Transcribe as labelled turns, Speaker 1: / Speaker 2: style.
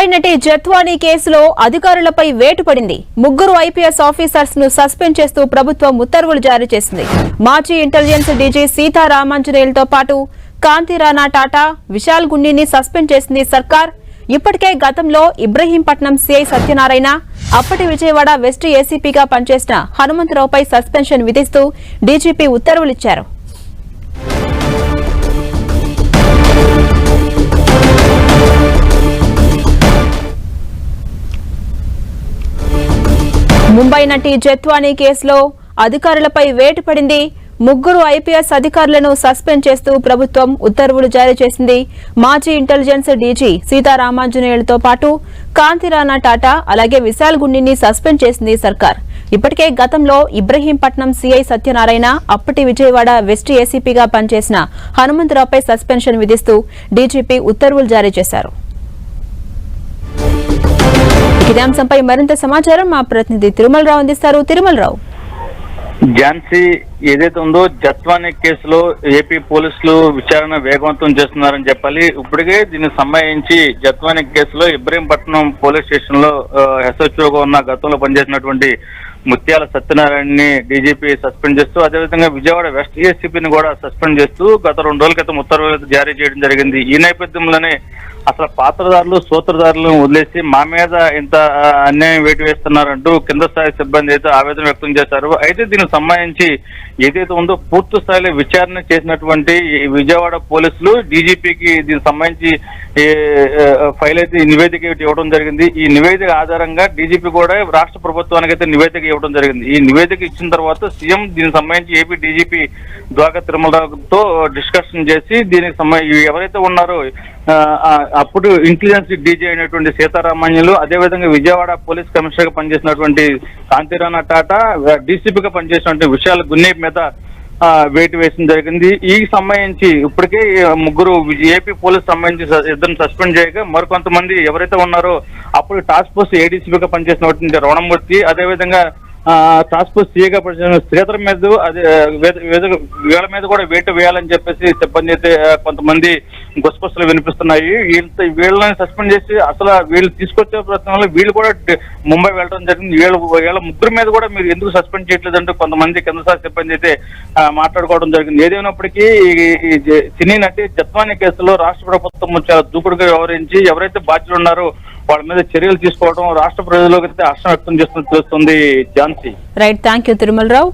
Speaker 1: ముంబై నటి జత్వానీ కేసులో అధికారులపై వేటు పడింది. ముగ్గురు ఐపీఎస్ ఆఫీసర్స్ను సస్పెండ్ చేస్తూ ప్రభుత్వం ఉత్తర్వులు జారీ చేసింది. మాజీ ఇంటెలిజెన్స్ డీజీ సీతారామాంజనేయులతో పాటు కాంతిరాణా టాటా విశాల్ గుండీని సస్పెండ్ చేసింది సర్కార్. ఇప్పటికే గతంలో ఇబ్రహీంపట్నం సీఐ సత్యనారాయణ అప్పటి విజయవాడ వెస్ట్ ఏసీపీగా పనిచేసిన హనుమంతరావుపై సస్పెన్షన్ విధిస్తూ డీజీపీ ఉత్తర్వులిచ్చారు ముంబై నటి జత్వానీ కేసులో అధికారులపై వేటు పడింది. ముగ్గురు ఐపీఎస్ అధికారులను సస్పెండ్ చేస్తూ ప్రభుత్వం ఉత్తర్వులు జారీ చేసింది. మాజీ ఇంటెలిజెన్స్ డీజీ సీతారామాంజనేయులతో పాటు కాంతిరాణా టాటా అలాగే విశాల్ గుండిని సస్పెండ్ చేసింది సర్కార్. ఇప్పటికే గతంలో ఇబ్రహీంపట్నం సీఐ సత్యనారాయణ అప్పటి విజయవాడ వెస్ట్ ఏసీపీగా పనిచేసిన హనుమంతరావుపై సస్పెన్షన్ విధిస్తూ డీజీపీ ఉత్తర్వులు జారీ చేశారు. ఇదే అంశంపై మరింత సమాచారం మా ప్రతినిధి తిరుమలరావు అందిస్తారు. తిరుమలరావు.
Speaker 2: ఝాన్సీ ఏదైతే ఉందో జత్వానిక్ కేసులో ఏపీ పోలీసులు విచారణ వేగవంతం చేస్తున్నారని చెప్పాలి. ఇప్పటికే దీనికి సంబంధించి జత్వానిక్ కేసులో ఇబ్రహీంపట్నం పోలీస్ స్టేషన్లో ఎస్హెచ్ఓగా ఉన్న గతంలో పనిచేసినటువంటి ముత్యాల సత్యనారాయణని డీజీపీ సస్పెండ్ చేస్తూ అదేవిధంగా విజయవాడ వెస్ట్ ఏసీపీని కూడా సస్పెండ్ చేస్తూ గత రెండు రోజుల క్రితం ఉత్తర్వులు జారీ చేయడం జరిగింది. ఈ నేపథ్యంలోనే అసలు పాత్రదారులు సూత్రధారులను వదిలేసి మా మీద ఇంత అన్యాయం వేటు వేస్తున్నారంటూ కింద స్థాయి సిబ్బంది అయితే ఆవేదన వ్యక్తం చేశారు. అయితే దీనికి సంబంధించి ఏదైతే ఉందో పూర్తి స్థాయిలో విచారణ చేసినటువంటి విజయవాడ పోలీసులు డీజీపీకి దీనికి సంబంధించి ఫైల్ అయితే ఈ నివేదిక ఇవ్వడం జరిగింది. ఈ నివేదిక ఆధారంగా డీజీపీ కూడా రాష్ట్ర ప్రభుత్వానికి అయితే నివేదిక ఇవ్వడం జరిగింది. ఈ నివేదిక ఇచ్చిన తర్వాత సీఎం దీనికి సంబంధించి ఏపీ డీజీపీ ద్వారకా తిరుమలరావుతో డిస్కషన్ చేసి దీనికి సంబంధించి ఎవరైతే ఉన్నారో అప్పుడు ఇంటెలిజెన్స్ డీజీ అయినటువంటి సీతారామాన్యులు అదేవిధంగా విజయవాడ పోలీస్ కమిషనర్గా పనిచేసినటువంటి కాంతిరాణ టాటా డీసీపీగా పనిచేసినటువంటి విషయాల గున్నే మీద వేటు వేయడం జరిగింది. ఈ సంబంధించి ఇప్పటికే ముగ్గురు ఏపీ పోలీస్ సంబంధించి ఇద్దరు సస్పెండ్ చేయగా మరికొంతమంది ఎవరైతే ఉన్నారో అప్పుడు టాస్క్ ఫోర్స్ ఏడీసీపీగా పనిచేసినటువంటి రమణమూర్తి అదేవిధంగా ఆ, టాస్క్ సీఏగా శ్రీధర్ మీద అదే వీళ్ళ మీద కూడా వేటు వేయాలని చెప్పేసి సిబ్బంది అయితే కొంతమంది గుసగుసలు వినిపిస్తున్నాయి. వీళ్ళతో వీళ్ళని సస్పెండ్ చేసి అసలు వీళ్ళు తీసుకొచ్చే ప్రయత్నంలో వీళ్ళు కూడా ముంబై వెళ్ళడం జరిగింది. వీళ్ళ వీళ్ళ ముగ్గురు మీద కూడా మీరు ఎందుకు సస్పెండ్ చేయట్లేదంటూ కొంతమంది కింద స్థాయి సిబ్బంది అయితే మాట్లాడుకోవడం జరిగింది. ఏదైనప్పటికీ సినీ నటి జత్వాని కేసులో రాష్ట్ర ప్రభుత్వం చాలా దూకుడుగా వ్యవహరించి ఎవరైతే బాధ్యులు ఉన్నారో వాళ్ళ మీద చర్యలు తీసుకోవడం రాష్ట్ర ప్రజలకు అయితే హర్షం వ్యక్తం చేస్తున్నట్టు తెలుస్తుంది Jhansi.
Speaker 1: Right thank you Tirumala Rao